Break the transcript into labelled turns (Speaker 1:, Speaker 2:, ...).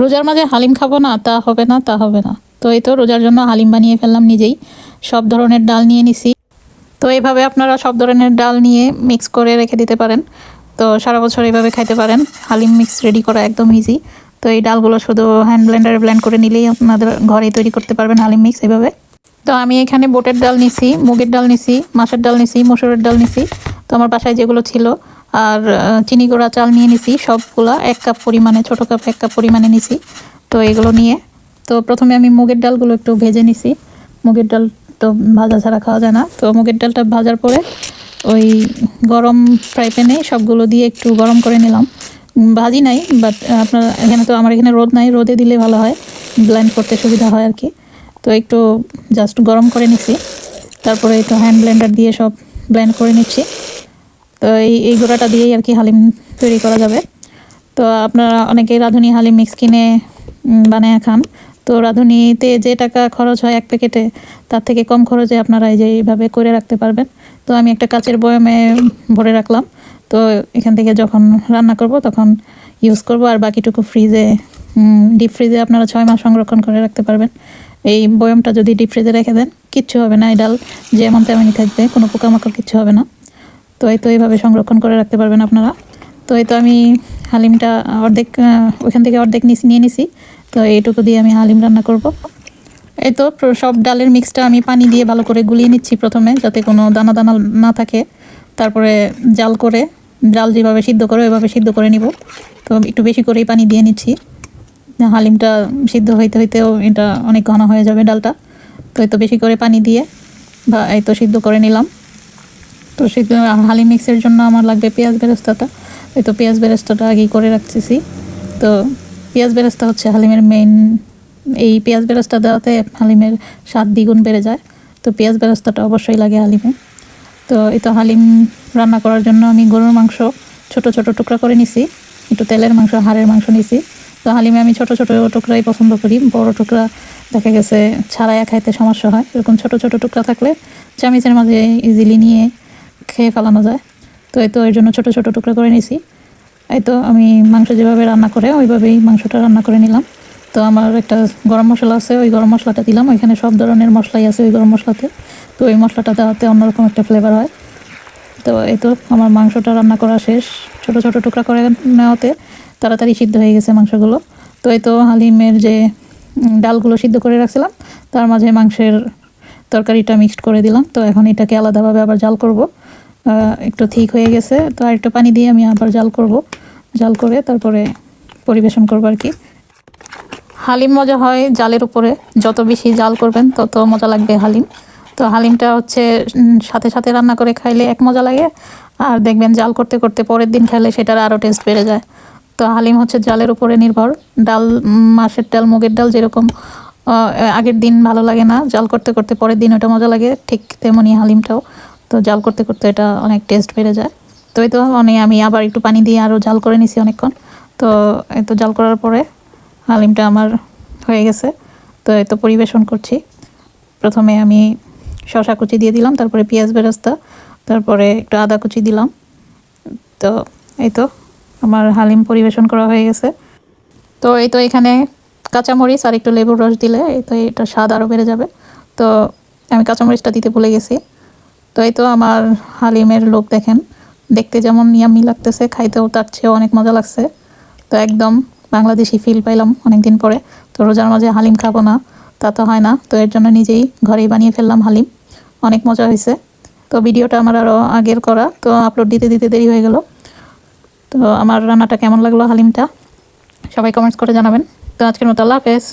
Speaker 1: রোজার মাঝে হালিম খাব না, তা হবে না, তা হবে না। তো এই তো রোজার জন্য হালিম বানিয়ে ফেললাম নিজেই। সব ধরনের ডাল নিয়ে নিছি। তো এইভাবে আপনারা সব ধরনের ডাল নিয়ে মিক্স করে রেখে দিতে পারেন। তো সারা বছর এইভাবে খাইতে পারেন। হালিম মিক্স রেডি করা একদম ইজি তো এই ডালগুলো শুধু হ্যান্ড ব্লেন্ডারে ব্লেন্ড করে নিলেই আপনাদের ঘরেই তৈরি করতে পারবেন হালিম মিক্স এইভাবে তো আমি এখানে বোটের ডাল নিছি, মুগের ডাল নিছি, মাছের ডাল নিছি, মসুরের ডাল নিছি। তো আমার বাসায় যেগুলো ছিল আর চিনি গুঁড়া, চাল নিয়ে নিছি, সবগুলা এক কাপ পরিমাণে, ছোটো কাপ এক কাপ পরিমাণে নিছি। তো এগুলো নিয়ে, তো প্রথমে আমি মুগের ডালগুলো একটু ভেজে নিছি। মুগের ডাল তো ভাজা ছাড়া খাওয়া যায় না। তো মুগের ডালটা ভাজার পরে ওই গরম ফ্রাই প্যানে সবগুলো দিয়ে একটু গরম করে নিলাম। ভাজি নাই বাট আপনার এখানে তো, আমার এখানে রোদ নাই, রোদে দিলে ভালো হয়। ব্লেন্ড করতে সুবিধা হয় আর কি। তো একটু জাস্ট গরম করে নিচ্ছি তারপরে একটু হ্যান্ড ব্লেন্ডার দিয়ে সব ব্লেন্ড করে নিচ্ছি। তো এই এই গোড়াটা দিয়েই আর কি হালিম তৈরি করা যাবে। তো আপনারা অনেকেই রাঁধুনি হালিম মিক্স কিনে বানায় খান। তো রাঁধুনিতে যে টাকা খরচ হয় এক প্যাকেটে, তার থেকে কম খরচে আপনারা এই যে এইভাবে করে রাখতে পারবেন। তো আমি একটা কাচের বয়মে ভরে রাখলাম। তো এখান থেকে যখন রান্না করব, তখন ইউজ করব। আর বাকিটুকু ফ্রিজে ডিপ ফ্রিজে আপনারা ছয় মাস সংরক্ষণ করে রাখতে পারবেন। এই বয়ামটা যদি ডিপ ফ্রিজে রেখে দেন, কিচ্ছু হবে না। এই ডাল যেমন তেমনই থাকবে, কোনো পোকামাকড় কিচ্ছু হবে না। তো এই তো এইভাবে সংরক্ষণ করে রাখতে পারবেন আপনারা। তো এই তো আমি হালিমটা অর্ধেক ওইখান থেকে অর্ধেক নিয়ে নিছি। তো এইটুকু দিয়ে আমি হালিম রান্না করব। এই তো সব ডালের মিক্সটা আমি পানি দিয়ে ভালো করে গুলিয়ে নিচ্ছি প্রথমে, যাতে কোনো দানা দানা না থাকে। তারপরে জাল করে, জাল যেভাবে সিদ্ধ করে ওইভাবে সিদ্ধ করে নিব। তো একটু বেশি করেই পানি দিয়ে নিচ্ছি। হালিমটা সিদ্ধ হইতে হইতেও এটা অনেক ঘন হয়ে যাবে ডালটা। তো এই তো বেশি করে পানি দিয়ে বা এই তো সিদ্ধ করে নিলাম। তো সিদ্ধ হালিম মিক্সের জন্য আমার লাগবে পেঁয়াজ বেরেস্তাটা। এই তো পেঁয়াজ বেরেস্তাটা আগেই করে রাখতেছি। তো পেঁয়াজ বেরেস্তা হচ্ছে হালিমের মেইন এই পেঁয়াজ বেরেস্তা দেওয়াতে হালিমের স্বাদ দ্বিগুণ বেড়ে যায়। তো পেঁয়াজ বেরেস্তাটা অবশ্যই লাগে হালিমে। তো এই তো হালিম রান্না করার জন্য আমি গরুর মাংস ছোট ছোট টুকরা করে নিছি। একটু তেলের মাংস, হাড়ের মাংস নিছি। তো হালিমে আমি ছোট ছোট টুকরাই পছন্দ করি। বড় টুকরা দেখা গেছে ছাড়াইয়া খাইতে সমস্যা হয়। এরকম ছোট ছোট টুকরা থাকলে চামিচের মাঝে ইজিলি নিয়ে খেয়ে ফেলানো যায়। তো এই তো এর জন্য ছোট ছোট টুকরো করে নিছি এই তো আমি মাংস যেভাবে রান্না করে ওইভাবেই মাংসটা রান্না করে নিলাম। তো আমার একটা গরম মশলা আছে, ওই গরম মশলাটা দিলাম। ওইখানে সব ধরনের মশলাই আছে ওই গরম মশলাতে। তো ওই মশলাটা দেওয়াতে অন্যরকম একটা ফ্লেভার হয়। তো এই তো আমার মাংসটা রান্না করা শেষ। ছোট ছোট টুকরা করে নেওয়াতে তাড়াতাড়ি সিদ্ধ হয়ে গেছে মাংসগুলো। তো এই তো হালিমের যে ডালগুলো সিদ্ধ করে রাখছিলাম, তার মাঝে মাংসের তরকারিটা মিক্সড করে দিলাম। তো এখন এটাকে আলাদাভাবে আবার জাল করব। একটু ঠিক হয়ে গেছে। তো আর একটু পানি দিয়ে আমি আবার জাল করব। জাল করে তারপরে পরিবেশন করব আর কি। হালিম মজা হয় জালের উপরে। যত বেশি জাল করবেন, তত মজা লাগবে হালিম। তো হালিমটা হচ্ছে সাথে সাথে রান্না করে খাইলে এক মজা লাগে। আর দেখবেন জাল করতে করতে পরের দিন খাইলে সেটার আরও টেস্ট বেড়ে যায়। তো হালিম হচ্ছে জালের উপরে নির্ভর। ডাল মাসের ডাল, মুগের ডাল যেরকম আগের দিন ভালো লাগে না। জাল করতে করতে পরের দিন ওটা মজা লাগে। ঠিক তেমনই হালিমটাও। তো জাল করতে করতে এটা অনেক টেস্ট বেড়ে যায়। তো এই তো মানে আমি আবার একটু পানি দিয়ে আরও জাল করে নিছি অনেকক্ষণ। তো এই তো জাল করার পরে হালিমটা আমার হয়ে গেছে। তো এই তো পরিবেশন করছি। প্রথমে আমি শশা কুচি দিয়ে দিলাম, তারপরে পেঁয়াজ বেরেস্তা, তারপরে একটু আদা কুচি দিলাম। তো এই তো আমার হালিম পরিবেশন করা হয়ে গেছে। তো এই তো এখানে কাঁচামরিচ আর একটু লেবুর রস দিলে এই তো এটা স্বাদ আরও বেড়ে যাবে। তো আমি কাঁচামরিচটা দিতে ভুলে গেছি। তো এই তো আমার হালিমের লোক দেখেন। দেখতে যেমন ইয়ামি লাগতেছে, খাইতেও তার চেয়েও অনেক মজা লাগছে। তো একদম বাংলাদেশি ফিল পাইলাম অনেক দিন পরে। তো রোজার মাঝে হালিম খাব না, তা তো হয় না। তো এর জন্য নিজেই ঘরেই বানিয়ে ফেললাম হালিম। অনেক মজা হয়েছে। তো ভিডিওটা আমার আরও আগের করা, তো আপলোড দিতে দিতে দেরি হয়ে গেল। তো আমার রান্নাটা কেমন লাগল হালিমটা? সবাই কমেন্টস করে জানাবেন। তো আজকের মতো আল্লাহ হাফেজ।